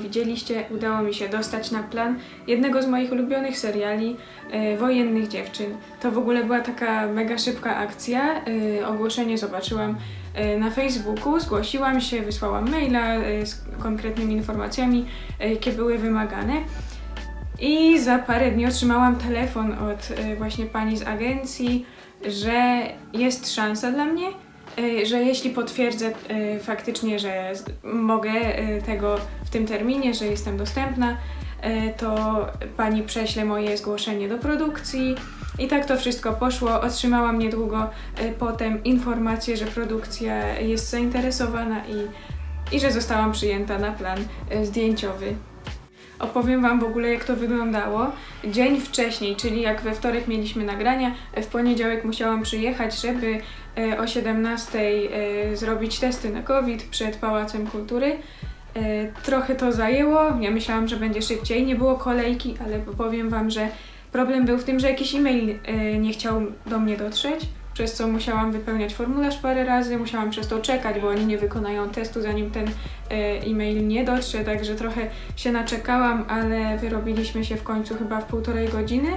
widzieliście, udało mi się dostać na plan jednego z moich ulubionych seriali e, Wojennych Dziewczyn. To w ogóle była taka mega szybka akcja. E, ogłoszenie zobaczyłam e, na Facebooku, zgłosiłam się, wysłałam maila e, z konkretnymi informacjami, e, jakie były wymagane. I za parę dni otrzymałam telefon od e, właśnie pani z agencji, że jest szansa dla mnie, że jeśli potwierdzę e, faktycznie, że mogę e, tego w tym terminie, że jestem dostępna, e, to pani prześle moje zgłoszenie do produkcji. I tak to wszystko poszło. Otrzymałam niedługo e, potem informację, że produkcja jest zainteresowana i, i że zostałam przyjęta na plan e, zdjęciowy. Opowiem Wam w ogóle, jak to wyglądało. Dzień wcześniej, czyli jak we wtorek mieliśmy nagrania, w poniedziałek musiałam przyjechać, żeby e, o 17 e, zrobić testy na COVID przed Pałacem Kultury. E, Trochę to zajęło, ja myślałam, że będzie szybciej, nie było kolejki, ale powiem Wam, że problem był w tym, że jakiś e-mail nie chciał do mnie dotrzeć, przez co musiałam wypełniać formularz parę razy, musiałam przez to czekać, bo oni nie wykonają testu, zanim ten e, e-mail nie dotrze, także trochę się naczekałam, ale wyrobiliśmy się w końcu chyba w półtorej godziny.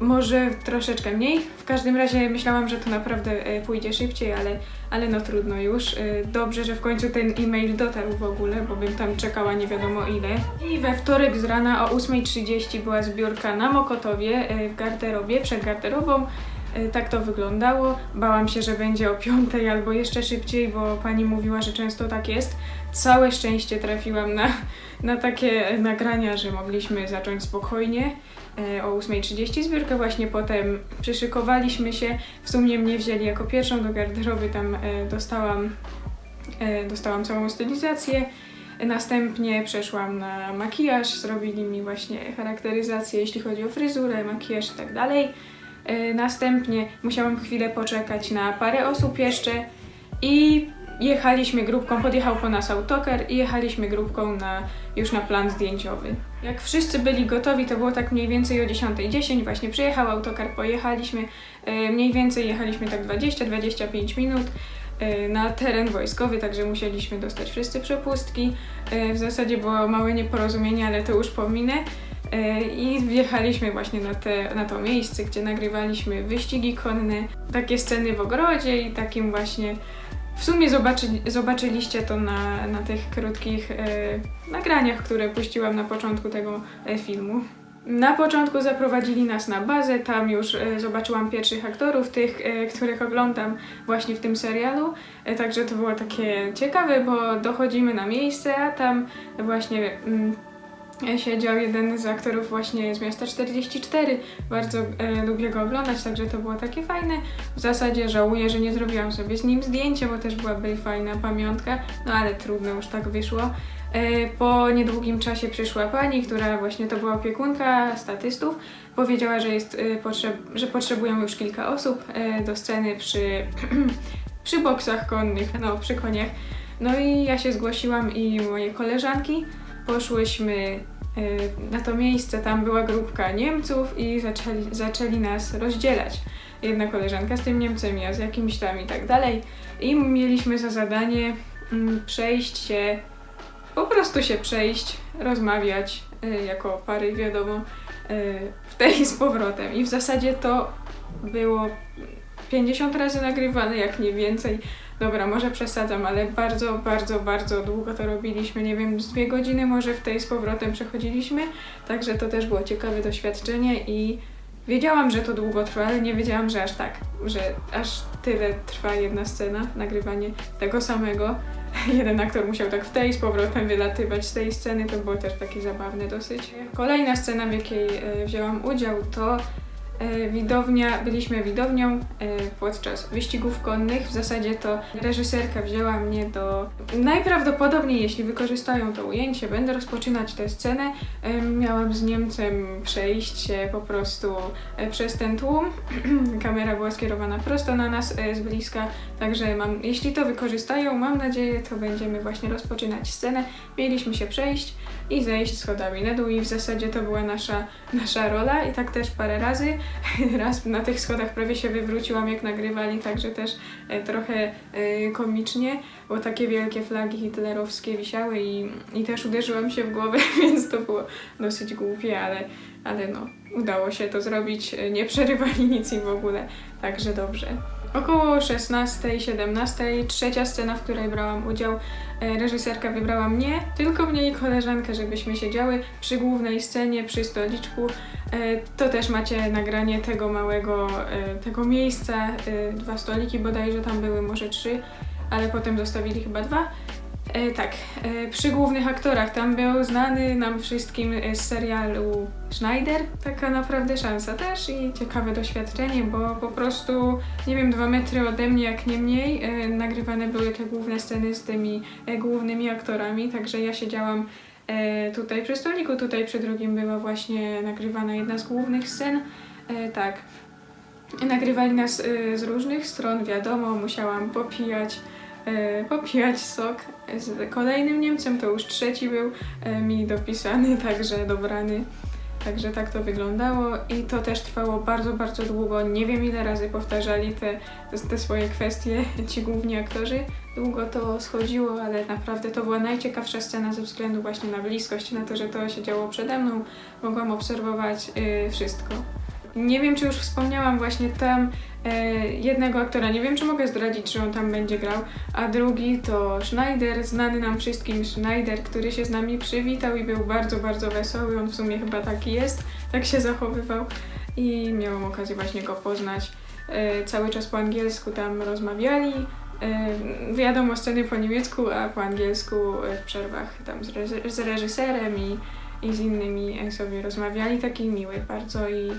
Może troszeczkę mniej. W każdym razie myślałam, że to naprawdę e, pójdzie szybciej, ale, ale no trudno już. E, Dobrze, że w końcu ten e-mail dotarł w ogóle, bo bym tam czekała nie wiadomo ile. I we wtorek z rana o 8.30 była zbiórka na Mokotowie w garderobie, przed garderobą. E, Tak to wyglądało. Bałam się, że będzie o 5 albo jeszcze szybciej, bo pani mówiła, że często tak jest. Całe szczęście trafiłam na, na takie nagrania, że mogliśmy zacząć spokojnie. E, O 8.30 zbiórkę właśnie potem przyszykowaliśmy się. W sumie mnie wzięli jako pierwszą do garderoby, tam e, dostałam, dostałam całą stylizację. Następnie przeszłam na makijaż, zrobili mi właśnie charakteryzację, jeśli chodzi o fryzurę, makijaż i tak dalej. E, Następnie musiałam chwilę poczekać na parę osób jeszcze i jechaliśmy grupką, podjechał po nas autokar i jechaliśmy grupką na, już na plan zdjęciowy. Jak wszyscy byli gotowi, to było tak mniej więcej o 10.10, właśnie przyjechał autokar, pojechaliśmy, e, mniej więcej jechaliśmy tak 20-25 minut e, na teren wojskowy, także musieliśmy dostać wszyscy przepustki. W zasadzie było małe nieporozumienie, ale to już pominę. E, I wjechaliśmy właśnie na, te, na to miejsce, gdzie nagrywaliśmy wyścigi konne, takie sceny w ogrodzie i takim właśnie. W sumie zobaczy, zobaczyliście to na, na tych krótkich e, nagraniach, które puściłam na początku tego e, filmu. Na początku zaprowadzili nas na bazę, tam już e, zobaczyłam pierwszych aktorów, tych, e, których oglądam właśnie w tym serialu. E, także to było takie ciekawe, bo dochodzimy na miejsce, a tam właśnie mm, siedział jeden z aktorów właśnie z miasta 44. Bardzo e, lubię go oglądać, także to było takie fajne. W zasadzie żałuję, że nie zrobiłam sobie z nim zdjęcia, bo też byłaby fajna pamiątka, no ale trudno, już tak wyszło. E, po niedługim czasie przyszła pani, która właśnie to była opiekunka statystów. Powiedziała, że, jest, e, potrzeb, że potrzebują już kilka osób e, do sceny przy, przy boksach konnych, no przy koniach. No i ja się zgłosiłam i moje koleżanki poszłyśmy y, na to miejsce, tam była grupka Niemców i zaczęli, zaczęli nas rozdzielać. Jedna koleżanka z tym Niemcem, ja z jakimś tam i tak dalej. I mieliśmy za zadanie mm, przejść się, po prostu się przejść, rozmawiać y, jako pary, wiadomo, y, w tej z powrotem. I w zasadzie to było 50 razy nagrywane, jak nie więcej. Dobra, może przesadzam, ale bardzo, bardzo, bardzo długo to robiliśmy. Nie wiem, z dwie godziny może w tej z powrotem przechodziliśmy. Także to też było ciekawe doświadczenie i wiedziałam, że to długo trwa, ale nie wiedziałam, że aż tak, że aż tyle trwa jedna scena, nagrywanie tego samego. Jeden aktor musiał tak w tej z powrotem wylatywać z tej sceny, to było też takie zabawne dosyć. Kolejna scena, w jakiej e, wzięłam udział, to widownia, byliśmy widownią e, podczas wyścigów konnych. W zasadzie to reżyserka wzięła mnie do. Najprawdopodobniej, jeśli wykorzystają to ujęcie, będę rozpoczynać tę scenę. E, Miałam z Niemcem przejść się po prostu e, przez ten tłum. Kamera była skierowana prosto na nas e, z bliska, także mam, jeśli to wykorzystają, mam nadzieję, to będziemy właśnie rozpoczynać scenę. Mieliśmy się przejść. I zejść schodami na dół i w zasadzie to była nasza, nasza rola i tak też parę razy. Raz na tych schodach prawie się wywróciłam jak nagrywali, także też e, trochę e, komicznie, bo takie wielkie flagi hitlerowskie wisiały i, i też uderzyłam się w głowę, więc to było dosyć głupie, ale, ale no, udało się to zrobić, e, nie przerywali nic i w ogóle, także dobrze. Około 16-17, trzecia scena, w której brałam udział, e, reżyserka wybrała mnie, tylko mnie i koleżankę, żebyśmy siedziały przy głównej scenie, przy stoliczku. E, To też macie nagranie tego małego, e, tego miejsca, dwa stoliki bodajże tam były, może trzy, ale potem zostawili chyba dwa. E, tak, e, przy głównych aktorach tam był znany nam wszystkim e, z serialu Schneider. Taka naprawdę szansa też i ciekawe doświadczenie, bo po prostu, nie wiem, dwa metry ode mnie, jak nie mniej, e, nagrywane były te główne sceny z tymi e, głównymi aktorami, także ja siedziałam e, tutaj przy stoliku, tutaj przy drugim była właśnie nagrywana jedna z głównych scen. E, tak. Nagrywali nas e, z różnych stron, wiadomo, musiałam popijać popijać sok z kolejnym Niemcem, to już trzeci był e, mi dopisany, także dobrany. Także tak to wyglądało i to też trwało bardzo, bardzo długo. Nie wiem ile razy powtarzali te, te swoje kwestie ci główni aktorzy. Długo to schodziło, ale naprawdę to była najciekawsza scena ze względu właśnie na bliskość, na to, że to się działo przede mną. Mogłam obserwować y, wszystko. Nie wiem, czy już wspomniałam właśnie tam e, jednego aktora, nie wiem, czy mogę zdradzić, że on tam będzie grał, a drugi to Schneider, znany nam wszystkim Schneider, który się z nami przywitał i był bardzo, bardzo wesoły, on w sumie chyba taki jest, tak się zachowywał. I miałam okazję właśnie go poznać. E, cały czas po angielsku tam rozmawiali, e, wiadomo sceny po niemiecku, a po angielsku e, w przerwach tam z, reży- z reżyserem i, i z innymi sobie rozmawiali, taki miły bardzo i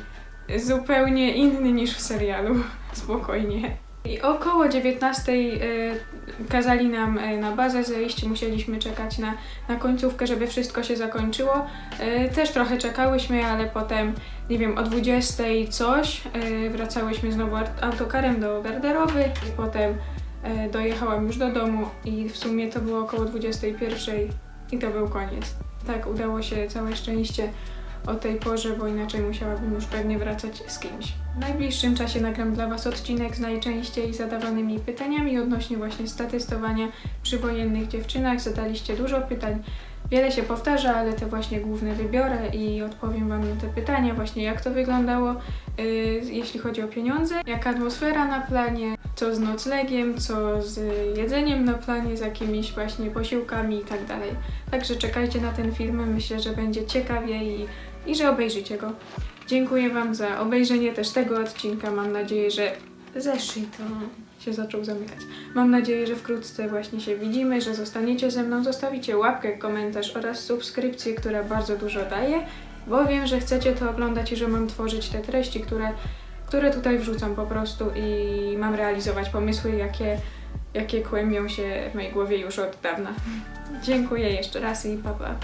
zupełnie inny niż w serialu, spokojnie. I około 19 y, kazali nam y, na bazę zejść, musieliśmy czekać na, na końcówkę, żeby wszystko się zakończyło. Y, też trochę czekałyśmy, ale potem, nie wiem, o 20 coś y, wracałyśmy znowu aut- autokarem do garderoby i potem y, dojechałam już do domu i w sumie to było około 21 i to był koniec. Tak, udało się całe szczęście o tej porze, bo inaczej musiałabym już pewnie wracać z kimś. W najbliższym czasie nagram dla Was odcinek z najczęściej zadawanymi pytaniami odnośnie właśnie statystowania przy wojennych dziewczynach. Zadaliście dużo pytań. Wiele się powtarza, ale te właśnie główne wybiorę i odpowiem Wam na te pytania, właśnie jak to wyglądało, yy, jeśli chodzi o pieniądze, jaka atmosfera na planie, co z noclegiem, co z jedzeniem na planie, z jakimiś właśnie posiłkami i tak dalej. Także czekajcie na ten film, myślę, że będzie ciekawie i, i że obejrzycie go. Dziękuję Wam za obejrzenie też tego odcinka. Mam nadzieję, że zeszli to się zaczął zamykać. Mam nadzieję, że wkrótce właśnie się widzimy, że zostaniecie ze mną, zostawicie łapkę, komentarz oraz subskrypcję, która bardzo dużo daje, bo wiem, że chcecie to oglądać i że mam tworzyć te treści, które, które tutaj wrzucam po prostu i mam realizować pomysły, jakie, jakie kłębią się w mojej głowie już od dawna. Dziękuję jeszcze raz i pa pa.